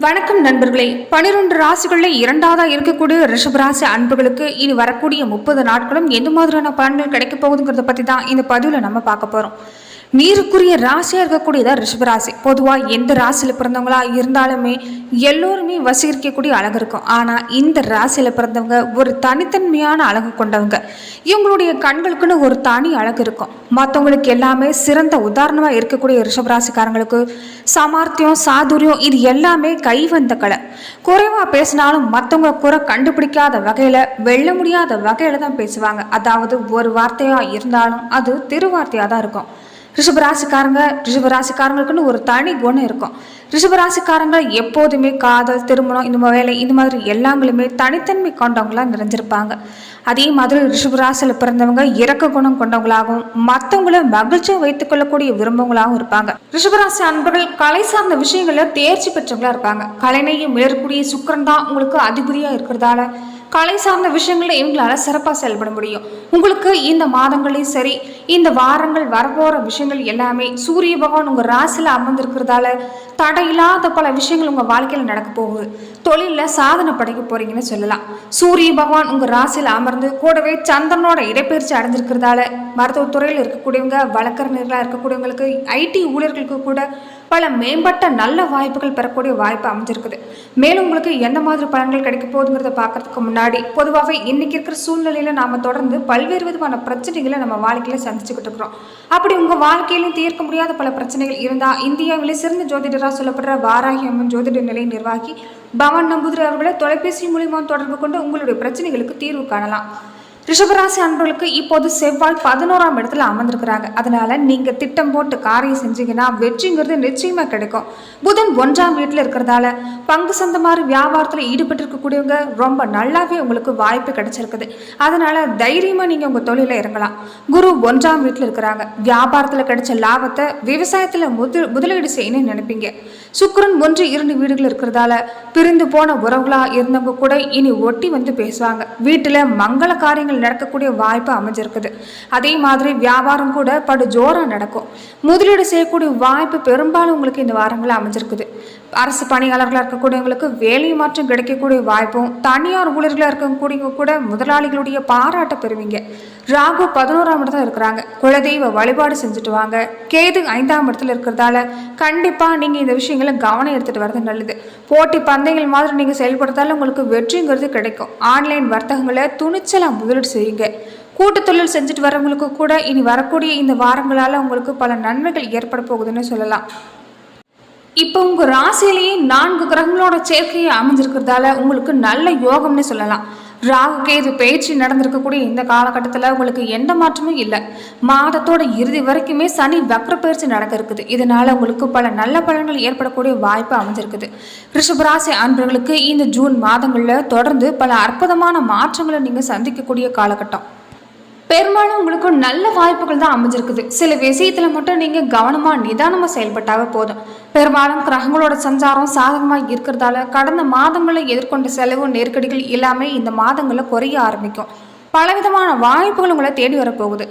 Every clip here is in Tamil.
வணக்கம் நண்பர்களே. பனிரெண்டு ராசிகளில் இரண்டாவதா இருக்கக்கூடிய ரிஷபராசி அன்புகளுக்கு இனி வரக்கூடிய முப்பது நாட்களும் எந்த மாதிரியான பலன்கள் கிடைக்க போகுதுங்கிறத பற்றி தான் இந்த பதிவில் நம்ம பார்க்க போகிறோம் நீருக்குரிய ராசியாக இருக்கக்கூடியதான் ரிஷபராசி பொதுவாக எந்த ராசியில் பிறந்தவங்களா இருந்தாலுமே எல்லோருமே வசீகரிக்கக்கூடிய அழகு இருக்கும். ஆனால் இந்த ராசியில் பிறந்தவங்க ஒரு தனித்தன்மையான அழகு கொண்டவங்க. இவங்களுடைய கண்களுக்குன்னு ஒரு தனி அழகு இருக்கும். மற்றவங்களுக்கு எல்லாமே சிறந்த உதாரணமாக இருக்கக்கூடிய ரிஷபராசிக்காரங்களுக்கு சாமர்த்தியம் சாதுரியம் இது எல்லாமே கைவந்த கலை. குறைவாக பேசினாலும் மற்றவங்க குறை கண்டுபிடிக்காத வகையில் வெல்ல முடியாத வகையில் தான் பேசுவாங்க. அதாவது ஒரு வார்த்தையாக இருந்தாலும் அது திருவார்த்தையாக தான் இருக்கும். ரிஷபராசிக்காரங்க ரிஷபராசிக்காரங்களுக்குன்னு ஒரு தனி குணம் இருக்கும். ரிஷபராசிக்காரங்க எப்போதுமே காதல் திருமணம் இந்த வேலை இந்த மாதிரி எல்லாங்களுமே தனித்தன்மை கொண்டவங்களாக நிறைஞ்சிருப்பாங்க. அதே மாதிரி ரிஷபராசியில் பிறந்தவங்க இறக்க குணம் கொண்டவங்களாகவும் மற்றவங்கள மகிழ்ச்சியை வைத்துக் கொள்ளக்கூடிய விரும்பவங்களாகவும் இருப்பாங்க. ரிஷபராசி அன்பர்கள் கலை சார்ந்த விஷயங்களில் தேர்ச்சி பெற்றவங்களா இருப்பாங்க. கலைநையும் மிளறக்கூடிய சுக்கரன் தான் உங்களுக்கு அதிபதியாக இருக்கிறதால கலை சார்ந்த விஷயங்களில் இவங்களால சிறப்பாக செயல்பட முடியும். உங்களுக்கு இந்த மாதங்களையும் சரி இந்த வாரங்கள் வரப்போகிற விஷயங்கள் எல்லாமே சூரிய பகவான் உங்கள் ராசியில் அமர்ந்திருக்கிறதால தடையில்லாத பல விஷயங்கள் உங்கள் வாழ்க்கையில் நடக்க போகுது. தொழிலில் சாதனை படைக்க போறீங்கன்னு சொல்லலாம். சூரிய பகவான் உங்கள் ராசியில் அமர்ந்து கூடவே சந்திரனோட இடப்பெயர்ச்சி அடைஞ்சிருக்கிறதால மருத்துவத்துறையில் இருக்கக்கூடியவங்க வழக்கறிஞர்களாக இருக்கக்கூடியவங்களுக்கு ஐடி ஊழியர்களுக்கு கூட பல மேம்பட்ட நல்ல வாய்ப்புகள் பெறக்கூடிய வாய்ப்பு அமைஞ்சிருக்குது. மேலும் உங்களுக்கு எந்த மாதிரி பலன்கள் கிடைக்க போகுதுங்கிறத பார்க்கறதுக்கு முன்னாடி பொதுவாகவே இன்னைக்கு இருக்கிற சூழ்நிலையில நாம தொடர்ந்து பல்வேறு விதமான பிரச்சனைகளை நம்ம வாழ்க்கையில சந்திச்சுக்கிட்டு இருக்கிறோம். அப்படி உங்க வாழ்க்கையிலும் தீர்க்க முடியாத பல பிரச்சனைகள் இருந்தா இந்தியாவிலே சிறந்த ஜோதிடராக சொல்லப்படுற வாராகி அம்மன் ஜோதிட நிலைய நிர்வாகி பவன் நம்பூதிரி அவர்களை தொலைபேசி மூலியமாக தொடர்பு கொண்டு உங்களுடைய பிரச்சனைகளுக்கு தீர்வு காணலாம். ரிஷபராசி அன்பர்களுக்கு இப்போது செவ்வாய் பதினோராம் இடத்துல அமர்ந்திருக்கிறாங்க. அதனால நீங்க திட்டம் போட்டு காரியம் செஞ்சீங்கன்னா வெற்றிங்கிறது நிச்சயமா கிடைக்கும். புதன் ஒன்றாம் வீட்டில் இருக்கிறதால பங்கு சந்த மாதிரி வியாபாரத்தில் ஈடுபட்டு இருக்கக்கூடியவங்க ரொம்ப நல்லாவே உங்களுக்கு வாய்ப்பு கிடைச்சிருக்குது. அதனால தைரியமா நீங்க உங்க தொழில இறங்கலாம். குரு ஒன்றாம் வீட்டில் இருக்கிறாங்க. வியாபாரத்தில் கிடைச்ச லாபத்தை விவசாயத்தில் முது முதலீடு செய்யணும்னு நினைப்பீங்க. சுக்கரன் ஒன்று இரண்டு வீடுகள் இருக்கிறதால பிரிந்து போன உறவுகளா இருந்தவங்க கூட இனி ஒட்டி வந்து பேசுவாங்க. வீட்டில் மங்கள காரியங்கள் நடக்கக்கூடிய வாய்ப்பு அமைஞ்சிருக்குது. அதே மாதிரி வியாபாரம் கூட படு ஜோரா நடக்கும். முதலீடு செய்யக்கூடிய வாய்ப்பு பெரும்பாலும் உங்களுக்கு இந்த வாரங்களில் அமைஞ்சிருக்குது. அரசு பணியாளர்களாக இருக்கக்கூடியவங்களுக்கு வேலை மாற்றம் கிடைக்கக்கூடிய வாய்ப்பும் தனியார் ஊழியர்களாக இருக்கக்கூடியவங்க கூட முதலாளிகளுடைய பாராட்ட பெறுவீங்க. ராகு பதினோராம் இடத்துல இருக்கிறாங்க. குலதெய்வ வழிபாடு செஞ்சுட்டு வாங்க. கேது ஐந்தாம் இடத்துல இருக்கிறதால கண்டிப்பாக நீங்கள் இந்த விஷயங்களை கவனம் எடுத்துகிட்டு வர்றது நல்லது. போட்டி பந்தயங்கள் மாதிரி நீங்கள் செயல்படுறதால உங்களுக்கு வெற்றிங்கிறது கிடைக்கும். ஆன்லைன் வர்த்தகங்களை துணிச்சலாக முதலீடு செய்யுங்க. கூட்டு தொழில் செஞ்சுட்டு வரவங்களுக்கு கூட இனி வரக்கூடிய இந்த வாரங்களால் உங்களுக்கு பல நன்மைகள் ஏற்பட போகுதுன்னு சொல்லலாம். இப்போ உங்கள் ராசியிலேயே நான்கு கிரகங்களோட சேர்க்கையை அமைஞ்சிருக்கிறதால உங்களுக்கு நல்ல யோகம்னு சொல்லலாம். ராகு கேது பயிற்சி நடந்திருக்கக்கூடிய இந்த காலகட்டத்தில் உங்களுக்கு எந்த மாற்றமும் இல்லை. மாதத்தோட இறுதி வரைக்குமே சனி வக்ர பயிற்சி நடக்க இருக்குது. இதனால் உங்களுக்கு பல நல்ல பலன்கள் ஏற்படக்கூடிய வாய்ப்பு அமைஞ்சிருக்குது. ரிஷபராசி அன்பர்களுக்கு இந்த ஜூன் மாதங்களில் தொடர்ந்து பல அற்புதமான மாற்றங்களை நீங்கள் சந்திக்கக்கூடிய காலகட்டம். பெரும்பாலும் உங்களுக்கு நல்ல வாய்ப்புகள் தான் அமைஞ்சிருக்குது. சில விஷயத்தில் மட்டும் நீங்கள் கவனமாக நிதானமாக செயல்பட்டாவே போதும். பெரும்பாலும் கிரகங்களோட சஞ்சாரம் சாதகமாக இருக்கிறதால கடந்த மாதங்களில் எதிர்கொண்ட செலவு நெருக்கடிகள் எல்லாமே இந்த மாதங்களில் குறைய ஆரம்பிக்கும். பலவிதமான வாய்ப்புகள் உங்களை தேடி வரப்போகுது.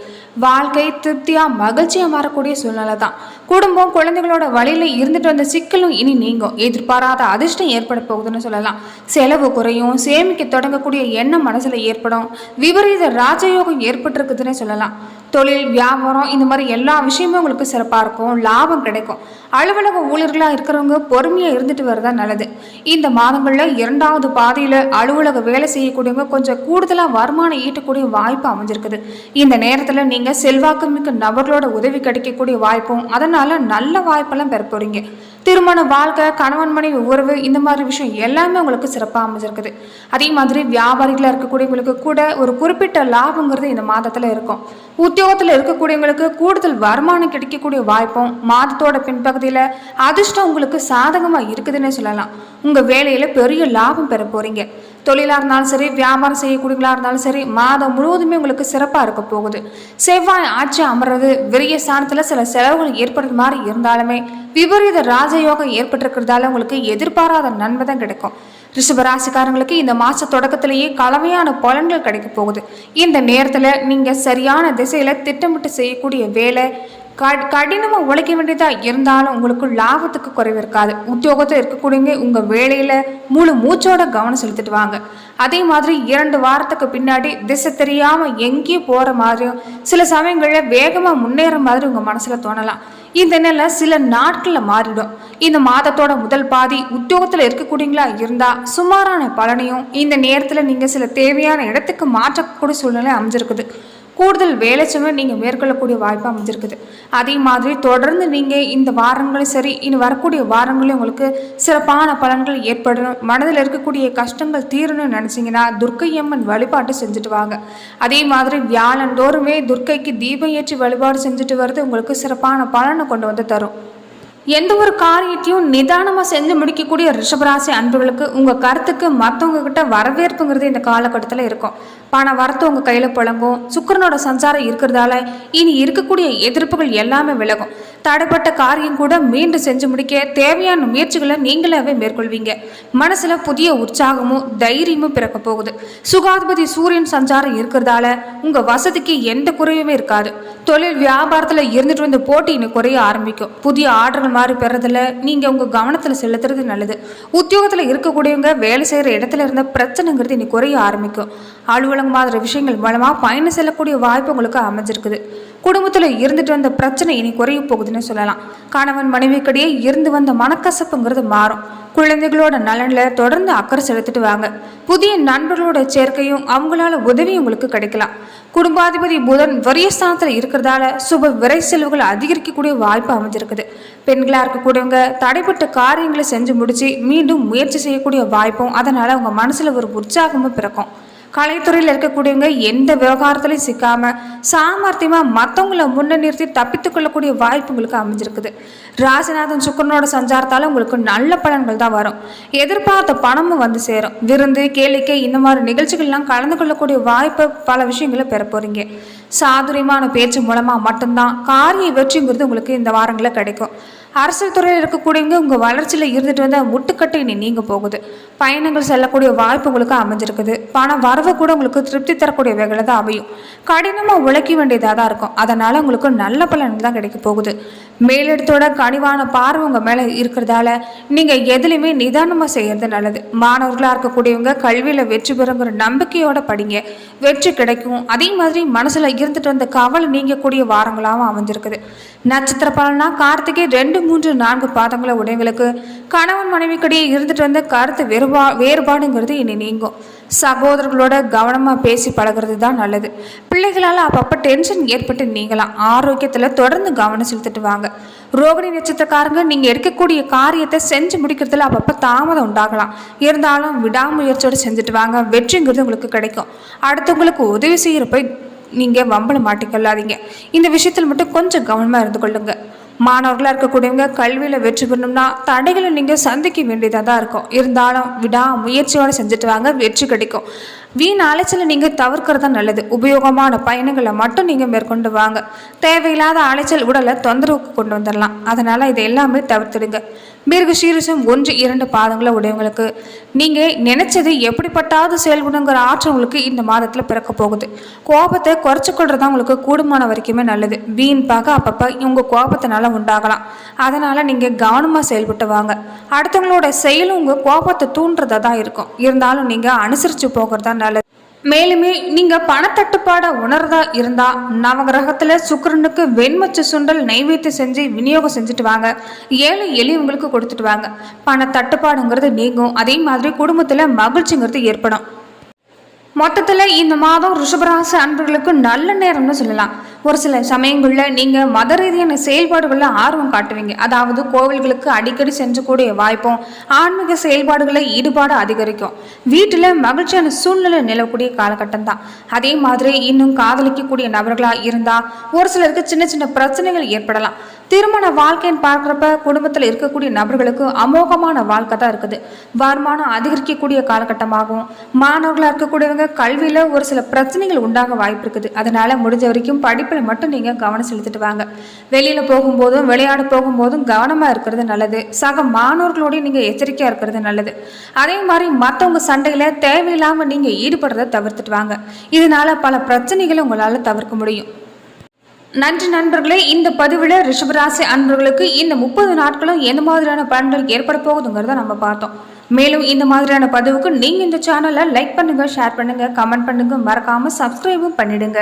வாழ்க்கை திருப்தியாக மகிழ்ச்சியாக மாறக்கூடிய சூழ்நிலை தான். குடும்பம் குழந்தைகளோட வழியில் இருந்துட்டு வந்த சிக்கலும் இனி நீங்கும். எதிர்பாராத அதிர்ஷ்டம் ஏற்பட போகுதுன்னு சொல்லலாம். செலவு குறையும் சேமிக்க தொடங்கக்கூடிய எண்ணம் மனசில் ஏற்படும். விபரீத ராஜயோகம் ஏற்பட்டிருக்குதுன்னே சொல்லலாம். தொழில் வியாபாரம் இந்த மாதிரி எல்லா விஷயமும் உங்களுக்கு சிறப்பாக இருக்கும். லாபம் கிடைக்கும். அலுவலக ஊழியர்களாக இருக்கிறவங்க பொறுமையாக இருந்துட்டு வரதா நல்லது. இந்த மாதங்களில் இரண்டாவது பாதியில் அலுவலக வேலை செய்யக்கூடியவங்க கொஞ்சம் கூடுதலாக வருமானம் ஈட்டக்கூடிய வாய்ப்பு அமைஞ்சிருக்குது. இந்த நேரத்தில் நீங்கள் செல்வாக்கு மிக்க நபர்களோட உதவி கிடைக்கக்கூடிய வாய்ப்பும் அதனால் நல்ல வாய்ப்பெல்லாம் பெற போகிறீங்க திருமண வாழ்க்கை கணவன் மனைவி உறவு இந்த மாதிரி விஷயம் எல்லாமே உங்களுக்கு சிறப்பாக அமைஞ்சிருக்குது. அதே மாதிரி வியாபாரிகளாக இருக்கக்கூடியவங்களுக்கு கூட ஒரு குறிப்பிட்ட லாபங்கிறது இந்த மாதத்தில் இருக்கும். உத்தியோகத்தில் இருக்கக்கூடியவங்களுக்கு கூடுதல் வருமானம் கிடைக்கக்கூடிய வாய்ப்பும் மாதத்தோட பின்பகுதியில் அதிர்ஷ்டம் உங்களுக்கு சாதகமாக இருக்குதுன்னே சொல்லலாம். உங்கள் வேலையில் பெரிய லாபம் பெற போகிறீங்க தொழிலாக இருந்தாலும் சரி வியாபாரம் செய்யக்கூடியவங்களா இருந்தாலும் சரி மாதம் முழுவதுமே உங்களுக்கு சிறப்பாக இருக்க போகுது. செவ்வாய் ஆட்சி அமர்றது விரிய ஸ்தானத்தில் சில செலவுகள் ஏற்படுற மாதிரி இருந்தாலுமே விபரீத ராஜயோகம் ஏற்பட்டிருக்கிறதால உங்களுக்கு எதிர்பாராத நன்மை தான் கிடைக்கும். ரிஷபராசிக்காரங்களுக்கு இந்த மாத தொடக்கத்திலேயே கலவையான பலன்கள் கிடைக்க போகுது. இந்த நேரத்தில் நீங்கள் சரியான திசையில் திட்டமிட்டு செய்யக்கூடிய வேலை கடினமாக உழைக்க வேண்டியதாக இருந்தாலும் உங்களுக்கு லாபத்துக்கு குறைவு இருக்காது. உத்தியோகத்தில் இருக்கக்கூடியவங்க உங்கள் வேலையில் முழு மூச்சோட கவனம் செலுத்திட்டு வாங்க. அதே மாதிரி இரண்டு வாரத்துக்கு பின்னாடி திசை தெரியாமல் எங்கேயும் போகிற மாதிரியும் சில சமயங்களில் வேகமாக முன்னேற மாதிரி உங்கள் மனசில் தோணலாம். இந்த நிலை சில நாட்களில் மாறிடும். இந்த மாதத்தோட முதல் பாதி உத்தியோகத்தில் இருக்கக்கூடியங்களா இருந்தால் சுமாரான பலனையும் இந்த நேரத்தில் நீங்கள் சில தேவையான இடத்துக்கு மாற்றக்கூடிய சூழ்நிலை அமைஞ்சிருக்குது. கூடுதல் வேலை சுமை நீங்கள் மேற்கொள்ளக்கூடிய வாய்ப்பு அமைஞ்சிருக்குது. அதே மாதிரி தொடர்ந்து நீங்கள் இந்த வாரங்களும் சரி இனி வரக்கூடிய வாரங்களையும் உங்களுக்கு சிறப்பான பலன்கள் ஏற்படணும். மனதில் இருக்கக்கூடிய கஷ்டங்கள் தீரணும்னு நினச்சிங்கன்னா துர்க்கை அம்மன் வழிபாட்டு செஞ்சுட்டு வாங்க. அதே மாதிரி வியாழந்தோறுமே துர்க்கைக்கு தீபம் ஏற்றி வழிபாடு செஞ்சுட்டு வர்றது உங்களுக்கு சிறப்பான பலனை கொண்டு வந்து தரும். எந்த ஒரு காரியத்தையும் நிதானமாக செஞ்சு முடிக்கக்கூடிய ரிஷபராசி அன்புகளுக்கு உங்கள் கருத்துக்கு மற்றவங்க கிட்ட வரவேற்புங்கிறது இந்த காலகட்டத்தில் இருக்கும். பண வரத்து உங்கள் கையில் புழங்கும். சுக்கிரனோட சஞ்சாரம் இருக்கிறதால இனி இருக்கக்கூடிய எதிர்ப்புகள் எல்லாமே விலகும். தடைப்பட்ட காரியம் கூட மீண்டும் செஞ்சு முடிக்க தேவையான முயற்சிகளை நீங்களாவே மேற்கொள்வீங்க. மனசில் புதிய உற்சாகமும் தைரியமும் பிறக்க போகுது. சுகாதிபதி சூரியன் சஞ்சாரம் இருக்கிறதால உங்கள் வசதிக்கு எந்த குறையுமே இருக்காது. தொழில் வியாபாரத்தில் இருந்துட்டு வந்த போட்டி இன்னும் குறைய ஆரம்பிக்கும். புதிய ஆர்டர்கள் மாதிரி பெறதில் நீங்கள் உங்கள் கவனத்தில் செலுத்துறது நல்லது. உத்தியோகத்தில் இருக்கக்கூடியவங்க வேலை செய்கிற இடத்துல இருந்த பிரச்சனைங்கிறது இன்னைக்கு குறைய ஆரம்பிக்கும். அலுவலகம் மாதிரி விஷயங்கள் மூலமாக பயணம் செல்லக்கூடிய வாய்ப்பு உங்களுக்கு அமைஞ்சிருக்குது. குடும்பத்தில் இருந்துட்டு வந்த பிரச்சனை இனி குறைய போகுதுன்னு சொல்லலாம். கணவன் மனைவிக்கிடையே இருந்து வந்த மனக்கசப்புங்கிறது மாறும். குழந்தைகளோட நலனில் தொடர்ந்து அக்கறை செலுத்திட்டு வாங்க. புதிய நண்பர்களோட சேர்க்கையும் அவங்களால உதவியும் உங்களுக்கு கிடைக்கலாம். குடும்பாதிபதி புதன் வரியஸ்தானத்தில் இருக்கிறதால சுப விரை செலவுகள் அதிகரிக்கக்கூடிய வாய்ப்பு அமைஞ்சிருக்குது. பெண்களாக இருக்கக்கூடியவங்க தடைப்பட்ட காரியங்களை செஞ்சு முடிச்சு மீண்டும் முயற்சி செய்யக்கூடிய வாய்ப்பும் அதனால் அவங்க மனசில் ஒரு உற்சாகமும் பிறக்கும். கலைத்துறையில் இருக்கக்கூடியவங்க எந்த விவகாரத்திலையும் சிக்காம சாமர்த்தியமா மற்றவங்கள முன்ன நிறுத்தி தப்பித்துக் கொள்ளக்கூடிய வாய்ப்பு உங்களுக்கு அமைஞ்சிருக்குது. ராசிநாதன் சுக்கரனோட சஞ்சாரத்தால உங்களுக்கு நல்ல பலன்கள் தான் வரும். எதிர்பார்த்த பணமும் வந்து சேரும். விருந்து கேளிக்கை இந்த மாதிரி நிகழ்ச்சிகள்லாம் கலந்து கொள்ளக்கூடிய வாய்ப்பை பல விஷயங்களை பெற போறீங்க. சாதுரியமான பேச்சு மூலமா மட்டும்தான் காரிய வெற்றிங்கிறது உங்களுக்கு இந்த வாரங்களில் கிடைக்கும். அரசியல் துறையில் இருக்கக்கூடியவங்க உங்கள் வளர்ச்சியில் இருந்துட்டு வந்தால் முட்டுக்கட்டை இனி நீங்க போகுது. பயணங்கள் செல்லக்கூடிய வாய்ப்பு உங்களுக்கு அமைஞ்சிருக்குது. பணம் வரவு கூட உங்களுக்கு திருப்தி தரக்கூடிய வகையில் தான் அமையும். கடினமாக உழைக்க வேண்டியதாக தான் இருக்கும். அதனால் உங்களுக்கு நல்ல பலன்கள் தான் கிடைக்க போகுது. மேலிடத்தோட கனிவான பார்வை உங்கள் மேலே இருக்கிறதால நீங்கள் எதுலையுமே நிதானமாக செய்கிறது நல்லது. மாணவர்களாக இருக்கக்கூடியவங்க கல்வியில் வெற்றி பெறுங்கிற நம்பிக்கையோட படிங்க. வெற்றி கிடைக்கும். அதே மாதிரி மனசில் இருந்துட்டு வந்த கவலை நீங்கக்கூடிய வாரங்களாகவும் அமைஞ்சிருக்குது. நட்சத்திர பலனா கார்த்திகை ரெண்டு மூன்று நான்கு பாதங்களை உடையவங்களுக்கு கணவன் மனைவிக்கிடையே இருந்துட்டு வந்த கருத்து வேறுபா வேறுபாடுங்கிறது இனி நீங்கும். சகோதரர்களோட கவனமாக பேசி பழகுறது தான் நல்லது. பிள்ளைகளால் அப்பப்போ டென்ஷன் ஏற்பட்டு நீங்களாம் ஆரோக்கியத்தில் தொடர்ந்து கவனம் செலுத்திட்டு வாங்க. ரோகிணி நட்சத்திரக்காரங்க நீங்கள் எடுக்கக்கூடிய காரியத்தை செஞ்சு முடிக்கிறதுல அப்பப்போ தாமதம் உண்டாகலாம். இருந்தாலும் விடாமுயற்சியோடு செஞ்சுட்டு வாங்க. வெற்றிங்கிறது உங்களுக்கு கிடைக்கும். அடுத்தவங்களுக்கு உதவி செய்கிறப்ப நீங்கள் வம்பல மாட்டிக்கொள்ளாதீங்க. இந்த விஷயத்தில் மட்டும் கொஞ்சம் கவனமாக இருந்து கொள்ளுங்க. மாணவர்களாக இருக்கக்கூடியவங்க கல்வியில் வெற்றி பெறணும்னா தடைகளை நீங்கள் சந்திக்க வேண்டியதாக தான் இருக்கும். இருந்தாலும் விடா முயற்சியோடு செஞ்சுட்டு வாங்க வெற்றி கிடைக்கும். வீண் அலைச்சலை நீங்கள் தவிர்க்கிறது நல்லது. உபயோகமான பயணங்களை மட்டும் நீங்கள் மேற்கொண்டு வாங்க. தேவையில்லாத அலைச்சல் உடலை தொந்தரவுக்கு கொண்டு வந்துடலாம் அதனால் இதை எல்லாமே தவிர்த்துடுங்க. மிருக சீரிசம் ஒன்று இரண்டு பாதங்களை உடையவங்களுக்கு. நீங்கள் நினச்சது எப்படிப்பட்டாவது செயல்படுங்கிற ஆற்றல் உங்களுக்கு இந்த மாதத்தில் பிறக்க போகுது. கோபத்தை குறைச்சிக்கொள்றதா உங்களுக்கு கூடுமான வரைக்குமே நல்லது. வீண் அப்பப்போ உங்கள் கோபத்தினால உண்டாகலாம். அதனால் நீங்கள் கவனமாக செயல்பட்டு வாங்க. அடுத்தவங்களோட செயலும் உங்கள் கோபத்தை தூண்டுறதா தான் இருக்கும். இருந்தாலும் நீங்கள் அனுசரித்து போகிறது தான் நல்லது. மேலுமே நீங்க பணத்தட்டுப்பாட உணர்தா இருந்தா நவகிரகத்துல சுக்கிரனுக்கு வெண்மச்சு சுண்டல் நைவேத்தியம் செஞ்சு விநியோகம் செஞ்சுட்டு வாங்க. ஏழை எளியவங்களுக்கு கொடுத்துட்டு வாங்க. பணத்தட்டுப்பாடுங்கிறது நீங்கும். அதே மாதிரி குடும்பத்துல மகிழ்ச்சிங்கிறது ஏற்படும். மொத்தத்தில் இந்த மாதம் ரிஷபராசி அன்பர்களுக்கு நல்ல நேரம்னு சொல்லலாம். ஒரு சில சமயங்களில் நீங்கள் மத ரீதியான செயல்பாடுகளில் ஆர்வம் காட்டுவீங்க. அதாவது கோவில்களுக்கு அடிக்கடி செஞ்சக்கூடிய வாய்ப்பும் ஆன்மீக செயல்பாடுகளில் ஈடுபாடு அதிகரிக்கும். வீட்டில் மகிழ்ச்சியான சூழ்நிலை நிலவக்கூடிய காலகட்டம் தான் அதே மாதிரி இன்னும் காதலிக்கக்கூடிய நபர்களாக இருந்தால் ஒரு சிலருக்கு சின்ன சின்ன பிரச்சனைகள் ஏற்படலாம். திருமண வாழ்க்கைன்னு பார்க்குறப்ப குடும்பத்தில் இருக்கக்கூடிய நபர்களுக்கு அமோகமான வாழ்க்கை தான் இருக்குது. வருமானம் அதிகரிக்கக்கூடிய காலகட்டமாகவும் மாணவர்களாக இருக்கக்கூடியவங்க கல்வியில் ஒரு சில பிரச்சனைகள் உண்டாக வாய்ப்பு இருக்குது. அதனால் முடிஞ்ச வரைக்கும் படிப்பில் மட்டும் நீங்கள் கவனம் செலுத்திட்டு வாங்க. வெளியில் போகும்போதும் விளையாட போகும்போதும் கவனமாக இருக்கிறது நல்லது. சக மாணவர்களோடய நீங்கள் எச்சரிக்கையாக இருக்கிறது நல்லது. அதே மாதிரி மற்றவங்க சண்டையில் தேவையில்லாமல் நீங்கள் ஈடுபடுறதை தவிர்த்துட்டு வாங்க. இதனால பல பிரச்சனைகளை உங்களால் தவிர்க்க முடியும். நன்றி நண்பர்களே இந்த பதிவில் ரிஷபராசி அன்பர்களுக்கு இந்த முப்பது நாட்களும் எந்த மாதிரியான பலன்கள் ஏற்பட போகுதுங்கிறத நம்ம பார்த்தோம். மேலும் இந்த மாதிரியான பதிவுக்கு நீங்கள் இந்த சேனலை லைக் பண்ணுங்கள் ஷேர் பண்ணுங்கள் கமெண்ட் பண்ணுங்கள் மறக்காமல் சப்ஸ்கிரைபும் பண்ணிடுங்க.